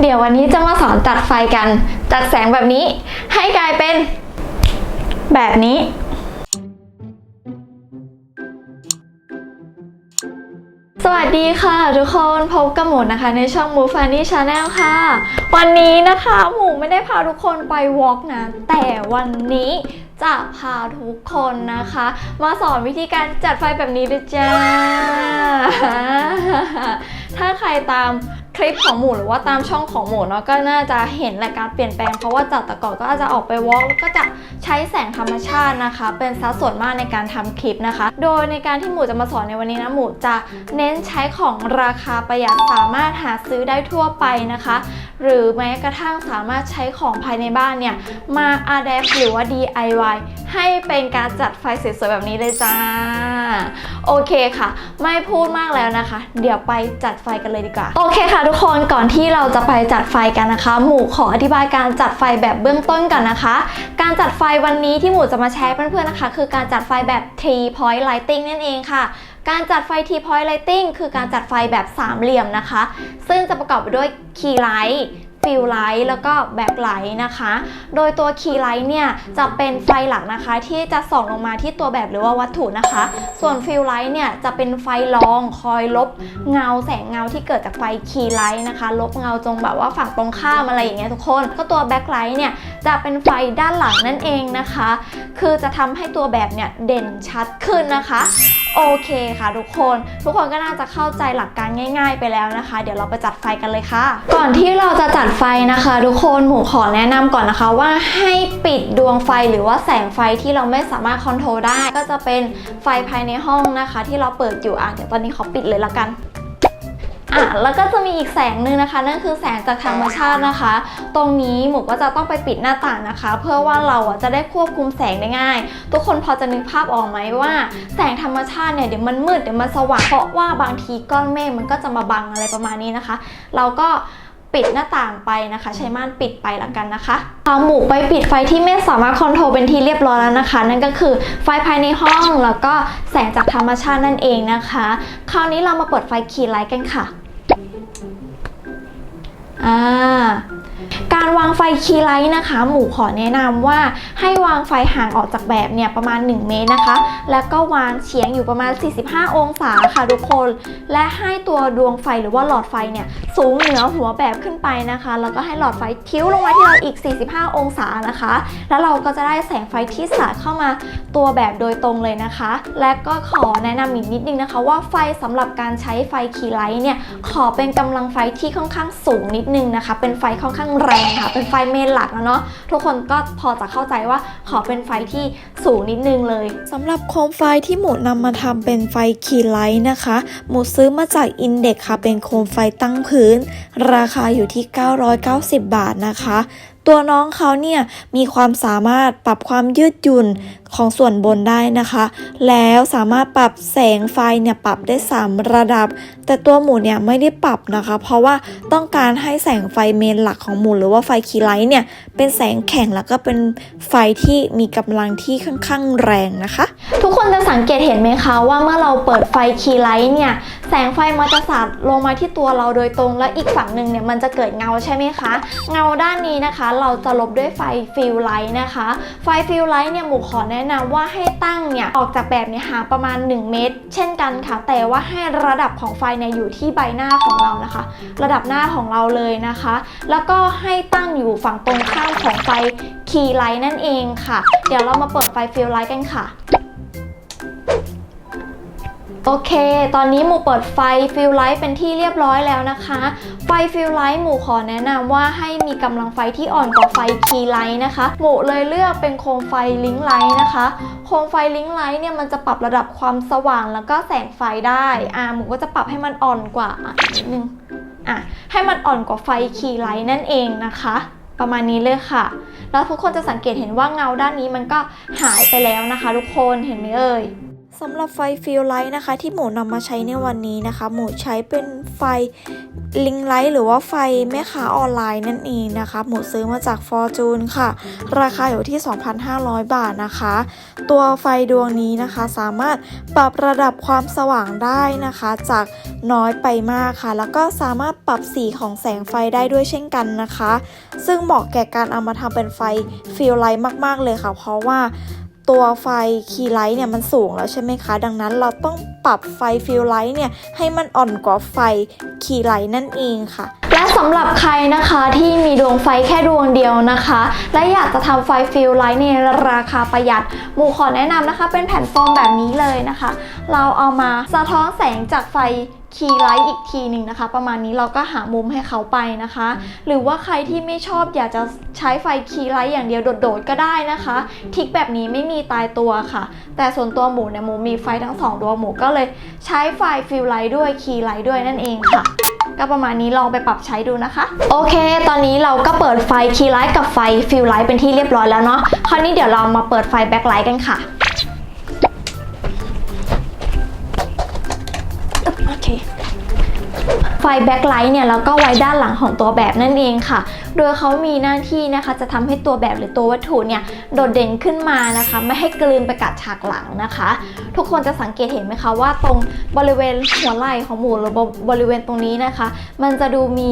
เดี๋ยววันนี้จะมาสอนจัดไฟกันจัดแสงแบบนี้ ให้กลายเป็นแบบนี้ สวัสดีค่ะทุกคนพบกับหมูนะคะในช่อง m o f a n y Channel ค่ะ วันนี้นะคะหมูไม่ได้พาทุกคนไปวอล์กนะ แต่วันนี้ จะพาทุกคนนะคะ มาสอนวิธีการจัดไฟแบบนี้ด้วยจ้า ถ้าใครตามคลิปของหมูหรือว่าตามช่องของหมูเนาะก็น่าจะเห็นรายการเปลี่ยนแปลงเพราะว่าจากแต่ก่อนก็อาจจะออกไปวอล์กแล้วก็จะใช้แสงธรรมชาตินะคะ เป็นสัดส่วนมากในการทำคลิปนะคะ โดยในการที่หมูจะมาสอนในวันนี้นะหมูจะเน้นใช้ของราคาประหยัดสามารถหาซื้อได้ทั่วไปนะคะ หรือแม้กระทั่งสามารถใช้ของภายในบ้านเนี่ยมา adapt หรือว่า DIY ให้เป็นการจัดไฟสวยๆแบบนี้เลยจ้า โอเคค่ะ ไม่พูดมากแล้วนะคะ เดี๋ยวไปจัดไฟกันเลยดีกว่า โอเคค่ะทุกคนก่อนที่เราจะไปจัดไฟกันนะคะ หมูขออธิบายการจัดไฟแบบเบื้องต้นก่อนนะคะ การจัดไฟวันนี้ที่หมูจะมาแชร์เพื่อนๆนะคะ คือการจัดไฟแบบ three point lighting นั่นเองค่ะการจัดไฟ T point lighting คือการจัดไฟแบบสามเหลี่ยมนะคะ ซึ่งจะประกอบไปด้วย key light ฟิลไลท์แล้วก็แบ็คไลท์นะคะ โดยตัวคีย์ไลท์เนี่ยจะเป็นไฟหลักนะคะ ที่จะส่องลงมาที่ตัวแบบหรือว่าวัตถุนะคะ ส่วนฟิลไลท์เนี่ยจะเป็นไฟรองคอยลบเงาแสงเงาที่เกิดจากไฟคีไลท์นะคะ ลบเงาตรงแบบว่าฝั่งตรงข้ามอะไรอย่างเงี้ยทุกคน ก็ตัวแบ็คไลท์เนี่ยจะเป็นไฟด้านหลังนั่นเองนะคะ คือจะทำให้ตัวแบบเนี่ยเด่นชัดขึ้นนะคะโอเคค่ะทุกคน ทุกคนก็น่าจะเข้าใจหลักการง่าย ๆ ไปแล้วนะคะ เดี๋ยวเราไปจัดไฟกันเลยค่ะ ก่อนที่เราจะจัดไฟนะคะ ทุกคนหมูขอแนะนำก่อนนะคะ ว่าให้ปิดดวงไฟหรือว่าแสงไฟที่เราไม่สามารถคอนโทรลได้ ก็จะเป็นไฟภายในห้องนะคะ ที่เราเปิดอยู่อะเดี๋ยวตอนนี้เขอปิดเลยละกันอะแล้วก็จะมีอีกแสงหนึ่งนะคะ นั่นคือแสงจากธรรมชาตินะคะ ตรงนี้หมูก็จะต้องไปปิดหน้าต่างนะคะ เพื่อว่าเราอะจะได้ควบคุมแสงได้ง่าย ทุกคนพอจะนึกภาพออกไหมว่า แสงธรรมชาติเนี่ยเดี๋ยวมันมืดเดี๋ยวมันสว่างเพราะว่าบางทีก้อนเมฆมันก็จะมาบังอะไรประมาณนี้นะคะ เราก็ ปิดหน้าต่างไปนะคะ ใช้ม่านปิดไปละกันนะคะพอหมูไปปิดไฟที่ไม่สามารถคอนโทรลเป็นที่เรียบร้อยแล้วนะคะ นั่นก็คือไฟภายในห้องแล้วก็แสงจากธรรมชาตินั่นเองนะคะ คราวนี้เรามาเปิดไฟขีดไลท์กันค่ะารวางไฟคีย์ไลท์นะคะ หมูขอแนะนำว่าให้วางไฟห่างออกจากแบบเนี่ยประมาณ 1 เมตรนะคะ แล้วก็วางเฉียงอยู่ประมาณ 45 องศาค่ะทุกคน และให้ตัวดวงไฟหรือว่าหลอดไฟเนี่ยสูงเหนือหัวแบบขึ้นไปนะคะ แล้วก็ให้หลอดไฟทิ้วลงมาที่เราอีก 45 องศานะคะ แล้วเราก็จะได้แสงไฟที่สาดเข้ามาตัวแบบโดยตรงเลยนะคะ และก็ขอแนะนำอีกนิดนึงนะคะ ว่าไฟสำหรับการใช้ไฟคีย์ไลท์เนี่ยขอเป็นกำลังไฟที่ค่อนข้างสูงนิดนึงนะคะ เป็นไฟค่อนข้างแรงค่ะเป็นไฟเมนหลักนะเนาะทุกคนก็พอจะเข้าใจว่าขอเป็นไฟที่สูงนิดนึงเลยสำหรับโคมไฟที่หมูนำมาทำเป็นไฟคีไลท์นะคะ หมูซื้อมาจากอินเด็กค่ะเป็นโคมไฟตั้งพื้น ราคาอยู่ที่ 990 บาทนะคะ ตัวน้องเขาเนี่ยมีความสามารถปรับความยืดหยุ่น ของส่วนบนได้นะคะ แล้วสามารถปรับแสงไฟเนี่ยปรับได้ 3 ระดับ แต่ตัวหมูเนี่ยไม่ได้ปรับนะคะ เพราะว่าต้องการให้แสงไฟเมนหลักของหมูหรือว่าไฟคีย์ไลท์เนี่ยเป็นแสงแข็งแล้วก็เป็นไฟที่มีกำลังที่ค่อนข้างแรงนะคะ ทุกคนจะสังเกตเห็นไหมคะว่าเมื่อเราเปิดไฟคีย์ไลท์เนี่ยแสงไฟมันจะสาดลงมาที่ตัวเราโดยตรง แล้วอีกฝั่งหนึ่งเนี่ยมันจะเกิดเงาใช่ไหมคะ เงาด้านนี้นะคะ เราจะลบด้วยไฟฟิลไลท์นะคะ ไฟฟิลไลท์เนี่ยหมูขอแนะนำว่าให้ตั้งเนี่ยออกจากแบบเนี่ยห่างประมาณ 1 เมตร เช่นกันค่ะ แต่ว่าให้ระดับของไฟเนี่ยอยู่ที่ใบหน้าของเรานะคะ ระดับหน้าของเราเลยนะคะ แล้วก็ให้ตั้งอยู่ฝั่งตรงข้ามของไฟคีย์ไลท์นั่นเองค่ะ เดี๋ยวเรามาเปิดไฟฟิลไลท์กันค่ะ โอเค ตอนนี้หมูเปิดไฟฟิลไลท์เป็นที่เรียบร้อยแล้วนะคะ ไฟฟิลไลท์หมูขอแนะนำว่าให้มีกำลังไฟที่อ่อนกว่าไฟคีไลท์นะคะ หมูเลยเลือกเป็นโคมไฟลิงไลท์นะคะ โคมไฟลิงไลท์เนี่ยมันจะปรับระดับความสว่างแล้วก็แสงไฟได้ อ่าหมูก็จะปรับให้มันอ่อนกว่าอ่อีกนิดนึง อะ ให้มันอ่อนกว่าไฟคีไลท์นั่นเองนะคะ ประมาณนี้เลยค่ะ แล้วทุกคนจะสังเกตเห็นว่าเงาด้านนี้มันก็หายไปแล้วนะคะ ทุกคน เห็นไหมเอ่ย สำหรับไฟฟิลไลท์นะคะ ที่หมูนำมาใช้ในวันนี้นะคะ หมูใช้เป็นไฟลิงไลท์หรือว่าไฟแม่ค้าออนไลน์นั่นเองนะคะ หมูซื้อมาจาก Fortune ค่ะ ราคาอยู่ที่ 2,500 บาทนะคะ ตัวไฟดวงนี้นะคะ สามารถปรับระดับความสว่างได้นะคะ จากน้อยไปมากค่ะ แล้วก็สามารถปรับสีของแสงไฟได้ด้วยเช่นกันนะคะ ซึ่งเหมาะแก่การเอามาทำเป็นไฟฟิลไลท์มาก ๆ เลยค่ะ เพราะว่า ตัวไฟคีย์ไลท์เนี่ยมันสูงแล้วใช่ไหมคะ ดังนั้นเราต้องปรับไฟฟิลไลท์เนี่ยให้มันอ่อนกว่าไฟคีย์ไลท์นั่นเองค่ะ และสำหรับใครนะคะที่ มไฟแค่ดวงเดียวนะคะ และอยากจะทำไฟฟิลไลท์ในราคาประหยัดหมูขอแนะนำนะคะ เป็นแผ่นโฟมแบบนี้เลยนะคะ เราเอามาสะท้อนแสงจากไฟคีย์ไลท์อีกทีหนึ่งนะคะ ประมาณนี้เราก็หามุมให้เขาไปนะคะ หรือว่าใครที่ไม่ชอบอยากจะใช้ไฟคีย์ไลท์อย่างเดียวโดดๆก็ได้นะคะ ทิกแบบนี้ไม่มีตายตัวค่ะ แต่ส่วนตัวหมูเนี่ยหมูมีไฟทั้งสองดวงหมูก็เลยใช้ไฟฟิลไลท์ด้วยคีย์ไลท์ด้วยนั่นเองค่ะ ก็ประมาณนี้ลองไปปรับใช้ดูนะคะ โอเค ตอนนี้เราก็เปิดไฟคีย์ไลท์กับไฟฟิลไลท์เป็นที่เรียบร้อยแล้วเนาะคราวนี้เดี๋ยวเรามาเปิดไฟแบ็คไลท์กันค่ะโอเค ไฟแบ็คไลท์เนี่ยเราก็ไว้ด้านหลังของตัวแบบนั่นเองค่ะ โดยเขามีหน้าที่นะคะจะทำให้ตัวแบบหรือตัววัตถุเนี่ยโดดเด่นขึ้นมานะคะ ไม่ให้กลืนไปกับฉากหลังนะคะ ทุกคนจะสังเกตเห็นไหมคะว่าตรงบริเวณหัวไหล่ของหมูหรือบริเวณตรงนี้นะคะ มันจะดูมี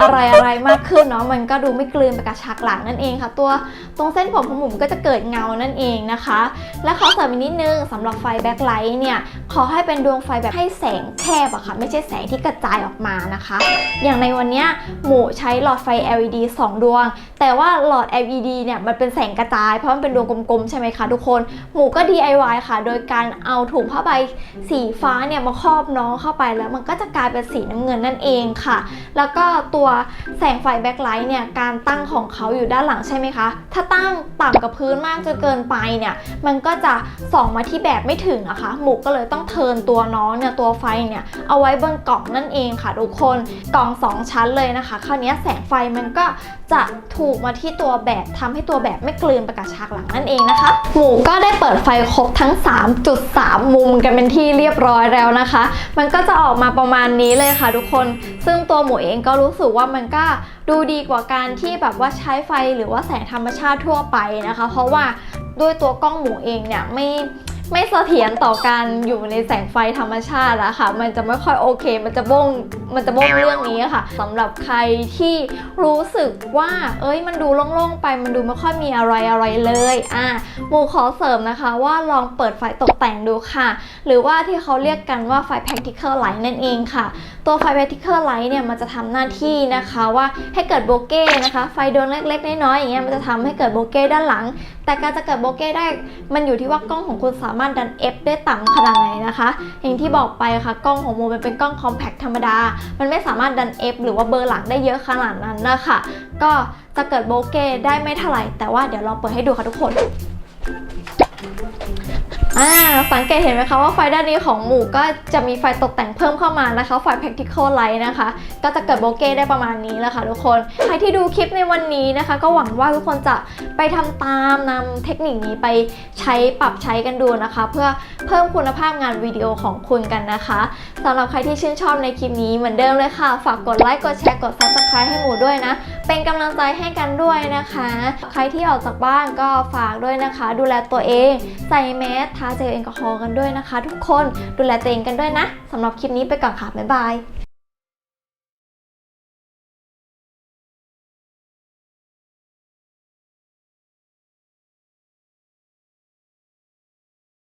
อะไรอะไรมากขึ้นเนาะมันก็ดูไม่กลืนไปกับฉากหลังนั่นเองค่ะ ตัวตรงเส้นผมของหมูก็จะเกิดเงานั่นเองนะคะ และขอเสริมอีกนิดนึงสำหรับไฟแบ็คไลท์เนี่ยขอให้เป็นดวงไฟแบบให้แสงแคบอะค่ะ ไม่ใช่แสงที่กระจายออกมานะคะ อย่างในวันนี้หมูใช้หลอดไฟ LED 2 ดวง แต่ว่าหลอด LED เนี่ยมันเป็นแสงกระจายเพราะมันเป็นดวงกลมๆ ใช่ไหมคะทุกคน หมูก็ DIY ค่ะ โดยการเอาถุงผ้าใบสีฟ้าเนี่ยมาครอบน้องเข้าไปแล้วมันก็จะกลายเป็นสีน้ำเงินนั่นเองค่ะ แล้วก็ตัวแสงไฟแบ็คไลท์เนี่ยการตั้งของเขาอยู่ด้านหลังใช่ไหมคะ ถ้าตั้งต่ำกับพื้นมากจนเกินไปเนี่ยมันก็จะส่องมาที่แบบไม่ถึงนะคะ หมูก็เลยต้องเทินตัวน้องเนี่ยตัวไฟเนี่ยเอาไว้บนกล่องนั่นเองค่ะทุกคนกล่อง 2 ชั้นเลยนะคะ คราวนี้แสงไฟมันก็จะถูกมาที่ตัวแบบทำให้ตัวแบบไม่กลืนไปกับฉากหลังนั่นเองนะคะ หมูก็ได้เปิดไฟครบทั้ง 3.3 มุมกันเป็นที่เรียบร้อยแล้วนะคะ มันก็จะออกมาประมาณนี้เลยค่ะทุกคน ซึ่งตัวหมูเองก็รู้สึกว่ามันก็ดูดีกว่าการที่แบบว่าใช้ไฟหรือว่าแสงธรรมชาติทั่วไปนะคะ เพราะว่าด้วยตัวกล้องหมูเองเนี่ยไม่ ไม่เสถียรต่อการอยู่ในแสงไฟธรรมชาติอะค่ะ มันจะไม่ค่อยโอเค มันจะบ้งมันจะบ้งเรื่องนี้ค่ะสำหรับใครที่รู้สึกว่า เอ้ยมันดูโล่งๆไป มันดูไม่ค่อยมีอะไรอะไรเลยอะมูขอเสริมนะคะว่าลองเปิดไฟตกแต่งดูค่ะ หรือว่าที่เขาเรียกกันว่าไฟ practical light นั่นเองค่ะตัวไฟ practical light เนี่ยมันจะทำหน้าที่นะคะว่าให้เกิดโบเก้นะคะ ไฟดวงเล็กๆ น้อยๆอย่างเงี้ยมันจะทำให้เกิดโบเก้ด้านหลัง แต่การจะเกิดโบเก้ได้มันอยู่ที่ว่ากล้องของคุณสามารถดัน F ได้ต่ำขนาดไหนนะคะ อย่างที่บอกไปค่ะกล้องของโมมันเป็นกล้อง compact ธรรมดา มันไม่สามารถดัน F หรือว่าเบอร์หลังได้เยอะขนาดนั้นนะคะก็จะเกิดโบเก้ได้ไม่เท่าไหร่แต่ว่าเดี๋ยวลองเปิดให้ดูค่ะทุกคน อ่าสังเกตเห็นไหมคะว่าไฟด้านนี้ของหมูก็จะมีไฟตกแต่งเพิ่มเข้ามานะคะ ไฟ practical light นะคะ ก็จะเกิดโบเก้ได้ประมาณนี้แหละค่ะทุกคน ใครที่ดูคลิปในวันนี้นะคะ ก็หวังว่าทุกคนจะไปทำตามนำเทคนิคนี้ไปใช้ปรับใช้กันดูนะคะ เพื่อเพิ่มคุณภาพงานวิดีโอของคุณกันนะคะสำหรับใครที่ชื่นชอบในคลิปนี้เหมือนเดิมเลยค่ะ ฝากกดไลค์กดแชร์กด subscribe ให้หมูด้วยนะเป็นกำลังใจให้กันด้วยนะคะ ใครที่ออกจากบ้านก็ฝากด้วยนะคะ ดูแลตัวเอง ใส่แมสทาเจลแอลกอฮอล์กันด้วยนะคะ ทุกคนดูแลตัวเองกันด้วยนะสำหรับคลิปนี้ไปก่อนค่ะบ๊ายบาย